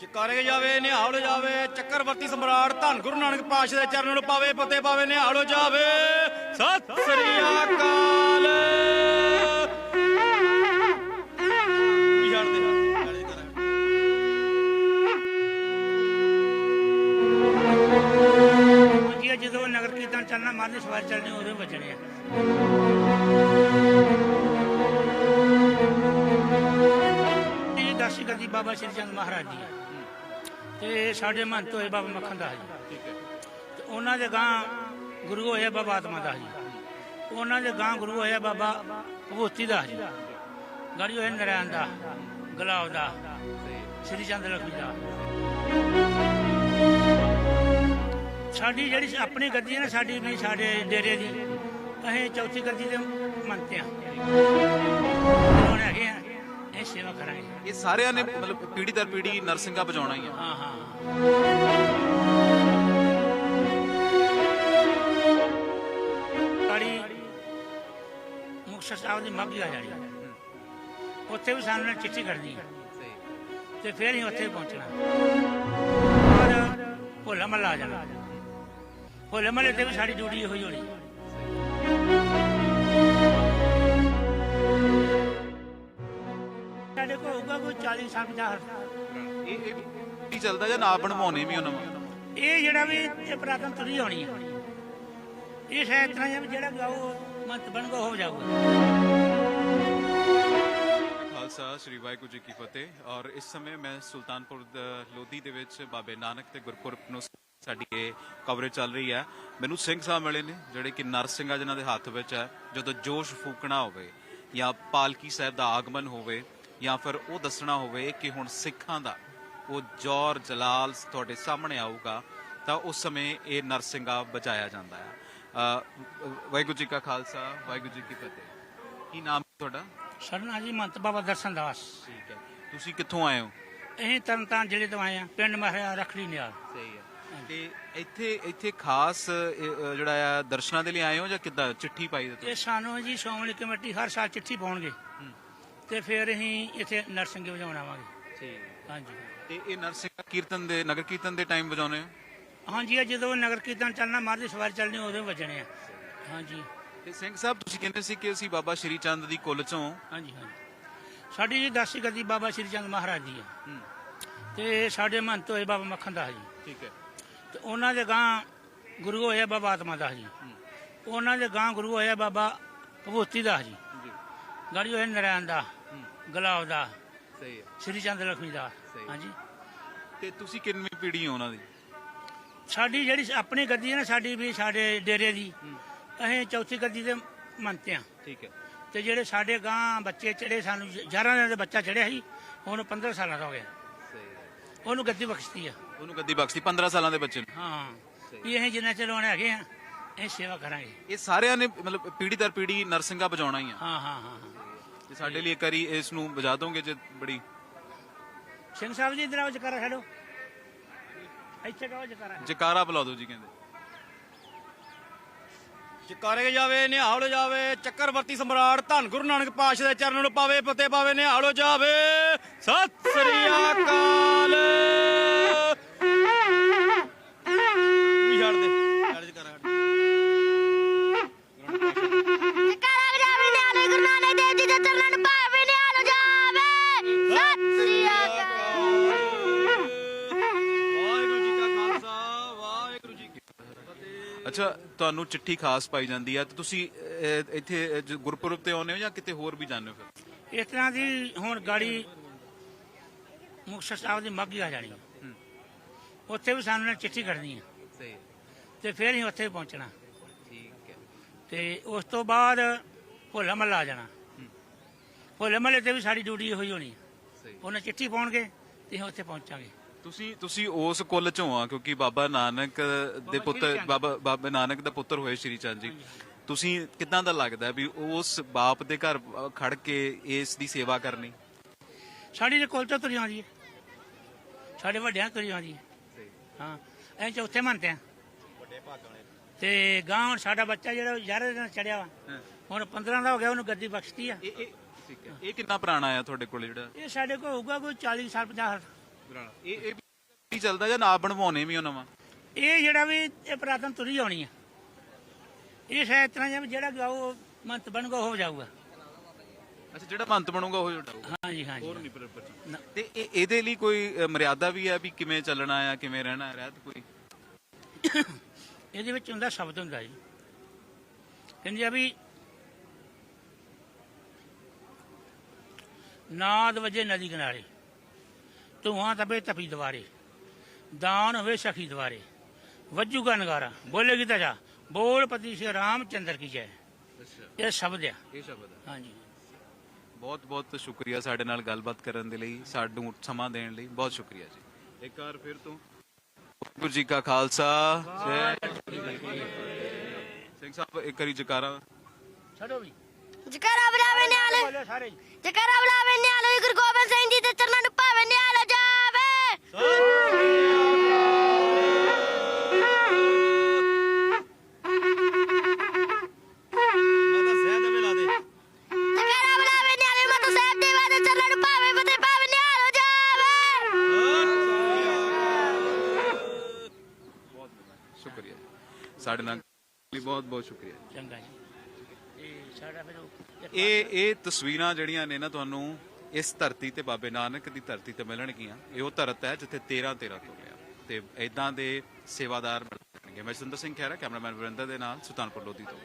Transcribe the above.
ਚਕਾਰੇ ਜਾਵੇ, ਨਿਹਾਲ ਜਾਵੇ ਚੱਕਰਵਰਤੀ ਸਮਰਾਟ, ਧੰਨ ਗੁਰੂ ਨਾਨਕ ਪਾਤਸ਼ਾਹ ਦੇ ਚਰਨਾਂ ਨੂੰ ਪਾਵੇ, ਪਤੇ ਪਾਵੇ, ਨਿਹਾਲ ਜਾਵੇ। ਸਤਿ ਸ੍ਰੀ ਅਕਾਲ। ਜਦੋਂ ਨਗਰ ਕੀਰਤਨ ਚੱਲਣਾ ਮਾਰਨੇ ਸਵਾਰ ਚੱਲਣੇ ਉਦੋਂ ਵੱਜਣੇ ਆ। ਇਹ ਦਾਸੀ ਗੱਦੀ ਬਾਬਾ ਸ਼੍ਰੀ ਚੰਦ ਮਹਾਰਾਜ ਜੀ ਆ ਤੇ ਸਾਡੇ ਮਹੰਤ ਹੋਏ ਬਾਬਾ ਮੱਖਣ ਦਾਸ ਜੀ। ਤੇ ਉਹਨਾਂ ਦੇ ਗਾਂ ਗੁਰੂ ਹੋਏ ਬਾਬਾ ਆਤਮਾ ਦਾਸ ਜੀ। ਉਹਨਾਂ ਦੇ ਗਾਂ ਗੁਰੂ ਹੋਏ ਬਾਬਾ ਭਗੋਤੀ ਦਾਸ ਜੀ। ਗੜੀ ਹੋਏ ਨਰੈਣ ਦਾ, ਗੁਲਾਬ ਦਾ, ਸ਼੍ਰੀ ਚੰਦ ਲਖਮੀ ਦਾ। ਸਾਡੀ ਜਿਹੜੀ ਆਪਣੀ ਗੱਦੀ ਹੈ ਨਾ, ਸਾਡੀ ਨਹੀਂ ਸਾਡੇ ਡੇਰੇ ਦੀ, ਅਸੀਂ ਚੌਥੀ ਗੱਦੀ ਦੇ ਮੰਨਤੇ ਆ ਹੁਣ ਹੈਗੇ ਆ। ਸੇਵਾ ਕਰਾਂਗੇ। ਇਹ ਸਾਰਿਆਂ ਨੇ ਮਤਲਬ ਪੀੜੀ ਦਰ ਪੀੜੀ ਨਰਸਿੰਘਾ ਵਜਾਉਣਾ ਹੀ ਆ। ਹਾਂ ਹਾਂ। ਕਾੜੀ ਮੁਕਤਸਰ ਸਾਹਿਬ ਦੀ ਮਾਗੀ ਆ ਜਾਣੀ। ਉੱਥੇ ਵੀ ਸਾਨੂੰ ਨੇ ਚਿੱਠੀ ਕਰਨੀ ਤੇ ਫਿਰ ਹੀ ਉੱਥੇ ਪਹੁੰਚਣਾ। ਔਰ ਹੋਲਾ ਮਹੱਲਾ ਆ ਜਾਣਾ। ਹੋਲੇ ਮਹੱਲੇ ਤੇ ਵੀ ਸਾਡੀ ਡਿਊਟੀ ਇਹੋ ਹੀ ਹੋਣੀ। ਸਾਡੇ ਕੋਲ ਹੋਊਗਾ ਕੋਈ 40 ਸਾਲ 50 ਸਾਲ ਇਹ ਇਹ ਵੀ ਚੱਲਦਾ ਜਾਂ ਨਾ ਬਣਵਾਉਣੇ ਵੀ ਉਹਨਾਂ ਨੂੰ? ਇਹ ਜਿਹੜਾ ਵੀ ਇਹ ਪ੍ਰਾਤਨ ਤੁਰੀ ਹੋਣੀ ਹੈ ਇਹ ਸ਼ਾਇਦ ਇਤਨਾ ਜਿਹਾ ਵੀ ਜਿਹੜਾ ਗਾਓ ਮੰਤ ਬਣ ਕੋ ਹੋ ਜਾਊਗਾ। ਖਾਲਸਾ ਸ੍ਰੀ ਵਾਹਿਗੁਰੂ ਜੀ ਕੀ ਫਤਿਹ। ਔਰ ਇਸ ਸਮੇਂ ਮੈਂ ਸੁਲਤਾਨਪੁਰ ਲੋਧੀ ਦੇ ਵਿੱਚ ਬਾਬੇ ਨਾਨਕ ਤੇ ਗੁਰਪੁਰਬ ਨੂੰ ਸਾਡੀ ਇਹ ਕਵਰੇਜ ਚੱਲ ਰਹੀ ਹੈ। ਮੈਨੂੰ ਸਿੰਘ ਸਾਹਿਬ ਮਿਲੇ ਨੇ ਜਿਹੜੇ ਕਿ ਨਰਸਿੰਘਾ ਜਿਨ੍ਹਾਂ ਦੇ ਹੱਥ ਵਿੱਚ ਹੈ। ਜਦੋਂ ਜੋਸ਼ ਫੂਕਣਾ ਹੋਵੇ ਜਾਂ ਪਾਲਕੀ ਸਾਹਿਬ ਦਾ ਆਗਮਨ ਹੋਵੇ ਜਾਂ ਫਿਰ ਉਹ ਦੱਸਣਾ ਹੋਵੇ ਕਿ ਹੁਣ ਸਿੱਖਾਂ ਦਾ ਉਹ ਜੌਰ ਜਲਾਲ ਤੁਹਾਡੇ ਸਾਹਮਣੇ ਆਊਗਾ ਤਾਂ ਉਸ ਸਮੇਂ ਇਹ ਨਰਸਿੰਘਾ ਬਜਾਇਆ ਜਾਂਦਾ ਹੈ। ਵਾਹਿਗੁਰੂ ਜੀ ਕਾ ਖਾਲਸਾ ਵਾਹਿਗੁਰੂ ਜੀ ਕੀ ਫਤਿਹ। ਕੀ ਨਾਮ ਤੁਹਾਡਾ? ਸਰਨਾ ਜੀ ਮੰਤ ਬਾਬਾ ਦਰਸ਼ਨ ਦਾਸ। ਠੀਕ ਹੈ। ਤੁਸੀਂ ਕਿੱਥੋਂ ਆਏ ਹੋ? ਅਸੀਂ ਤਰਨਤਾਰਨ ਜ਼ਿਲ੍ਹੇ ਤੋਂ ਆਏ ਆ ਪਿੰਡ ਮਹਿਰਾ ਰਖੜੀ ਨਿਆਲ। ਸਹੀ ਹੈ। ਤੇ ਇੱਥੇ ਇੱਥੇ ਖਾਸ ਜਿਹੜਾ ਆ ਦਰਸ਼ਨਾਂ ਦੇ ਲਈ ਆਏ ਹੋ ਜਾਂ ਕਿੱਦਾਂ? ਚਿੱਠੀ ਪਾਈ ਦਿੱਤੀ ਇਹ ਸਾਨੂੰ ਜੀ ਸ਼੍ਰੋਮਣੀ ਕਮੇਟੀ ਹਰ ਸਾਲ ਚਿੱਠੀ ਪਾਉਣਗੇ। ਤੇ ਫਿਰ ਅਸੀਂ ਇੱਥੇ ਨਰਸਿੰਘ ਵਜਾਉਣ ਆਵਾਂਗੇ। ਠੀਕ ਹਾਂਜੀ। ਤੇ ਇਹ ਨਰਸਿੰਘ ਕੀਰਤਨ ਦੇ ਨਗਰ ਕੀਰਤਨ ਦੇ ਟਾਈਮ ਵਜਾਉਨੇ ਹੋ? ਹਾਂਜੀ ਇਹ ਜਦੋਂ ਨਗਰ ਕੀਰਤਨ ਚੱਲਣਾ ਮਾਰਦੀ ਸਵਾਰ ਚੱਲਣੀ ਉਦੋਂ ਵੱਜਣੇ ਆ। ਹਾਂਜੀ। ਤੇ ਸਿੰਘ ਸਾਹਿਬ ਤੁਸੀਂ ਕਹਿੰਦੇ ਸੀ ਕਿ ਅਸੀਂ ਬਾਬਾ ਸ਼੍ਰੀ ਚੰਦ ਦੀ ਕੁੱਲ ਚੋਂ ਹਾਂਜੀ ਹਾਂਜੀ। ਸਾਡੀ ਜੀ ਦਾਸੀ ਗੱਦੀ ਬਾਬਾ ਸ਼੍ਰੀ ਚੰਦ ਮਹਾਰਾਜ ਜੀ ਆ। ਤੇ ਸਾਡੇ ਮਹੰਤ ਹੋਏ ਬਾਬਾ ਮੱਖਣ ਦਾਸ ਜੀ। ਠੀਕ ਹੈ। ਤੇ ਉਹਨਾਂ ਦੇ ਗਾਂ ਗੁਰੂ ਹੋਏ ਬਾਬਾ ਆਤਮਾ ਦਾਸ ਜੀ। ਉਹਨਾਂ ਦੇ ਗਾਂ ਗੁਰੂ ਹੋਏ ਬਾਬਾ ਭਗਵਤੀ ਦਾਸ ਜੀ। ਜੀ। ਗਾੜੀ ਹੋਏ ਨਰੈਣ ਦਾ ਗੁਲਾਬ ਦਾ। ਸਹੀ ਹੈ। ਸ਼੍ਰੀ ਚੰਦ ਲਖਮੀ ਦਾ। ਸਹੀ। ਹਾਂਜੀ। ਤੇ ਤੁਸੀਂ ਕਿੰਨਵੀਂ ਪੀੜ੍ਹੀ ਹੋ ਉਹਨਾਂ ਦੀ? ਸਾਡੀ ਜਿਹੜੀ ਆਪਣੀ ਗੱਦੀ ਹੈ ਨਾ ਸਾਡੀ ਵੀ ਸਾਡੇ ਡੇਰੇ ਦੀ ਅਸੀਂ ਚੌਥੀ ਗੱਦੀ ਦੇ ਮੰਨਤੇ ਆ ਠੀਕ ਹੈ। ਤੇ ਜਿਹੜੇ ਸਾਡੇ ਗਾਂ ਬੱਚੇ ਚੜੇ ਸਾਨੂੰ 11 ਦਿਨ ਦੇ ਬੱਚਾ ਚੜਿਆ ਸੀ ਹੁਣ 15 ਸਾਲਾਂ ਦਾ ਹੋ ਗਿਆ। ਸਹੀ ਹੈ। ਉਹਨੂੰ ਗੱਦੀ ਬਖਸ਼ਤੀ ਆ। ਉਹਨੂੰ ਗੱਦੀ ਬਖਸ਼ੀ 15 ਸਾਲਾਂ ਦੇ ਬੱਚੇ ਨੂੰ। ਹਾਂ। ਵੀ ਅਸੀਂ ਜਿੰਨਾ ਚਿਰ ਹੋਣੇ ਹੈਗੇ ਆ ਇਹ ਸੇਵਾ ਕਰਾਂਗੇ। ਇਹ ਸਾਰਿਆਂ ਨੇ ਮਤਲਬ ਪੀੜ੍ਹੀ ਦਰ ਪੀੜ੍ਹੀ ਨਰਸਿੰਘਾ ਵਜਾਉਣਾ ਹੀ ਆ। ਹਾਂ ਹਾਂ ਹਾਂ ਹਾਂ। ਤੇ ਸਾਡੇ ਲਈ ਇੱਕ ਵਾਰੀ ਇਸ ਨੂੰ ਵਜਾ ਦੋਗੇ ਜੇ ਬੜੀ ਸਿੰਘ ਸਾਹਿਬ ਜੀ ਇਧਰ ਆਓ ਜਕਾਰਾ ਛੱਡੋ ਇੱਥੇ ਕਹੋ ਜਕਾਰਾ। ਜਕਾਰਾ ਬੁਲਾ ਦਿਓ ਜੀ ਕਹਿੰਦੇ। ਚਕਾਰੇ ਜਾਵੇ ਨਿਹਾਲ ਜਾਵੇ ਚੱਕਰਵਰਤੀ ਸਮਰਾਟ ਧੰਨ ਗੁਰੂ ਨਾਨਕ ਪਾਤਸ਼ਾਹ ਦੇ ਚਰਨਾਂ ਨੂੰ ਪਾਵੇ ਪਤੇ ਪਾਵੇ ਨਿਹਾਲ ਜਾਵੇ। ਸਤਿ ਸ੍ਰੀ ਅਕਾਲ। ਅੱਛਾ ਤੁਹਾਨੂੰ ਚਿੱਠੀ ਖਾਸ ਪਾਈ ਜਾਂਦੀ ਹੈ ਤੇ ਤੁਸੀਂ ਅਹ, ਇੱਥੇ ਅਹ, ਗੁਰਪੁਰਬ ਤੇ ਆਉਂਦੇ ਹੋ ਜਾਂ ਕਿਤੇ ਹੋਰ ਵੀ ਜਾਂਦੇ ਹੋ ਫਿਰ? ਇਸ ਤਰ੍ਹਾਂ ਦੀ ਹੁਣ ਗਾੜੀ ਮੁਕਤਸਰ ਸਾਹਿਬ ਦੀ ਮਾਗੀ ਆ ਜਾਣੀ। ਉੱਥੇ ਵੀ ਸਾਨੂੰ ਨੇ ਚਿੱਠੀ ਕਰਨੀ ਹੈ ਸਹੀ। ਤੇ ਫਿਰ ਹੀ ਉੱਥੇ ਪਹੁੰਚਣਾ। ਠੀਕ ਹੈ। ਤੇ ਉਸ ਤੋਂ ਬਾਅਦ ਹੋਲਾ ਮਹੱਲਾ ਆ ਜਾਣਾ। ਹੋਲੇ ਮਹੱਲੇ ਤੇ ਵੀ ਸਾਡੀ ਡਿਊਟੀ ਇਹੋ ਹੀ ਹੋਣੀ ਸਹੀ। ਉਹਨੇ ਚਿੱਠੀ ਪਾਉਣਗੇ ਤੇ ਅਸੀਂ ਉੱਥੇ ਪਹੁੰਚਾਂਗੇ। ਤੁਸੀਂ ਤੁਸੀਂ ਉਸ ਕੁੱਲ ਚੋਂ ਆ ਕਿਉਂਕਿ ਬਾਬਾ ਨਾਨਕ ਦੇ ਪੁੱਤਰ। ਬਾਬਾ ਬਾਬਾ ਨਾਨਕ ਦਾ ਪੁੱਤਰ ਹੋਏ ਸ਼੍ਰੀ ਚੰਦ ਜੀ। ਤੁਸੀਂ ਕਿਦਾਂ ਦਾ ਲੱਗਦਾ ਵੀ ਉਸ ਬਾਪ ਦੇ ਘਰ ਖੜ ਕੇ ਇਸ ਦੀ ਸੇਵਾ ਕਰਨੀ? ਸਾਡੀ ਦੇ ਕੋਲ ਤੋਂ ਤੁਰੀ ਆਉਂਦੀ ਹੈ ਸਾਡੇ ਵੱਡਿਆਂ ਤੁਰੀ ਆਉਂਦੀ ਹੈ ਹਾਂ ਐਂ ਚੌਥੇ ਮੰਨਦੇ ਆ ਤੇ ਗਾਂ ਹੁਣ ਸਾਡਾ ਬੱਚਾ ਜਿਹੜਾ 11 ਦਿਨ ਚੜਿਆ ਵਾ। ਹੁਣ 15 ਦਾ ਹੋ ਗਿਆ ਉਹਨੂੰ ਗੱਦੀ ਬਖਸ਼ਤੀ ਆ। ਇਹ ਇਹ ਠੀਕ ਹੈ। ਇਹ ਕਿੰਨਾ ਪੁਰਾਣਾ ਆ ਤੁਹਾਡੇ ਕੋਲ ਜਿਹੜਾ? ਇਹ ਸਾਡੇ ਕੋਲ ਹੋਊਗਾ ਕੋਈ 40 ਸਾਲ 50 ਸਾਲ। ਇਹ ਇਹ ਵੀ ਚੱਲਦਾ ਜਾਂ ਨਾ ਬਣਵਾਉਣੇ ਵੀ ਉਹ ਨਵਾਂ? ਇਹ ਜਿਹੜਾ ਵੀ ਇਹ ਪ੍ਰਾਤਨ ਤੁਰੀ ਆਉਣੀ ਆ। ਇਹ ਸ਼ਾਇਦ ਤਰ੍ਹਾਂ ਜਿਵੇਂ ਜਿਹੜਾ ਗਾਓ ਮੰਤ ਬਣਗਾ ਹੋ ਜਾਊਗਾ। ਅੱਛਾ ਜਿਹੜਾ ਮੰਤ ਬਣੂਗਾ ਉਹ ਜੁੜਾਊਗਾ ਹਾਂਜੀ ਹਾਂਜੀ। ਹੋਰ ਨਹੀਂ ਪਰ ਪਰ ਨਾ। ਤੇ ਇਹ ਇਹਦੇ ਲਈ ਕੋਈ ਅ, ਮਰਿਆਦਾ ਵੀ ਹੈ ਵੀ ਕਿਵੇਂ ਚੱਲਣਾ ਆ ਕਿਵੇਂ ਰਹਿਣਾ ਹੈ ਰਹਿਤ ਕੋਈ? ਇਹਦੇ ਵਿੱਚ ਹੁੰਦਾ ਸ਼ਬਦ ਹੁੰਦਾ ਜੀ। ਕਹਿੰਦੇ ਆ ਵੀ ਨਾਦ ਵਜੇ ਨਦੀ ਕਿਨਾਰੇ। ਧੂਆਂ ਤਪੇ ਤਪੀ ਦਵਾਰੇ ਦਾਨ ਹੋਵੇ ਸਖੀ ਦਵਾਰੇ ਵੱਜੂਗਾ ਨਗਾਰਾ ਬੋਲੇਗੀ ਤਾਂ ਜਾ ਬੋਲ ਪਤੀ ਸ਼੍ਰੀ ਰਾਮਚੰਦਰ ਕੀ ਜੈ। ਇਹ ਸ਼ਬਦ ਆ। ਇਹ ਸ਼ਬਦ ਹੈ ਹਾਂਜੀ। ਬਹੁਤ ਬਹੁਤ ਸ਼ੁਕਰੀਆ ਸਾਡੇ ਨਾਲ ਗੱਲਬਾਤ ਕਰਨ ਦੇ ਲਈ ਸਾਨੂੰ ਸਮਾਂ ਦੇਣ ਲਈ। ਬਹੁਤ ਸ਼ੁਕਰੀਆ ਜੀ। ਇੱਕ ਵਾਰ ਫਿਰ ਤੋਂ। ਗੁਰੂ ਜੀ ਕਾ ਖਾਲਸਾ। ਜੈ ਸਿੰਘ ਸਾਹਿਬ ਇੱਕ ਵਾਰੀ ਜਕਾਰਾ। ਛੱਡੋ ਵੀ। ਜਕਰਾ ਬੁਲਾਵੇ ਨਿਆਲੇ ਸਾਰੇ। ਜਕਰਾ ਬੁਲਾਵੇ ਨਿਆਲੇ ਗੁਰੂ ਗੋਬਿੰਦ ਸਿੰਘ ਜੀ ਦੇ ਚਰਨਾਂ ਨੂੰ ਜਾਵੇ ਨਿਆਲੇ ਸ਼ੁਕਰੀਆ। ਸਾਡੇ ਨਾਲ ਲਈ ਬਹੁਤ ਬਹੁਤ ਸ਼ੁਕਰੀਆ ਚੰਗਾ ਜੀ। ਇਹ ਸਾਡਾ ਫਿਰ ਇਹ ਇਹ ਤਸਵੀਰਾਂ ਜਿਹੜੀਆਂ ਨੇ ਨਾ ਤੁਹਾਨੂੰ ਇਸ ਧਰਤੀ ਤੇ ਬਾਬੇ ਨਾਨਕ ਦੀ ਧਰਤੀ ਤੇ ਮਿਲਣਗੀਆਂ। ਇਹ ਉਹ ਧਰਤ ਹੈ ਜਿੱਥੇ 13 13 ਤੋਲਿਆ ਤੇ ਇਦਾਂ ਦੇ ਸੇਵਾਦਾਰ ਮਿਲਣਗੇ ਮੈਂ ਸੁੰਦਰ ਸਿੰਘ ਖਹਿਰਾ, ਕੈਮਰਾਮੈਨ ਵਰਿੰਦਰ ਦੇ ਨਾਲ, ਸੁਲਤਾਨਪੁਰ ਲੋਧੀ ਤੋਂ।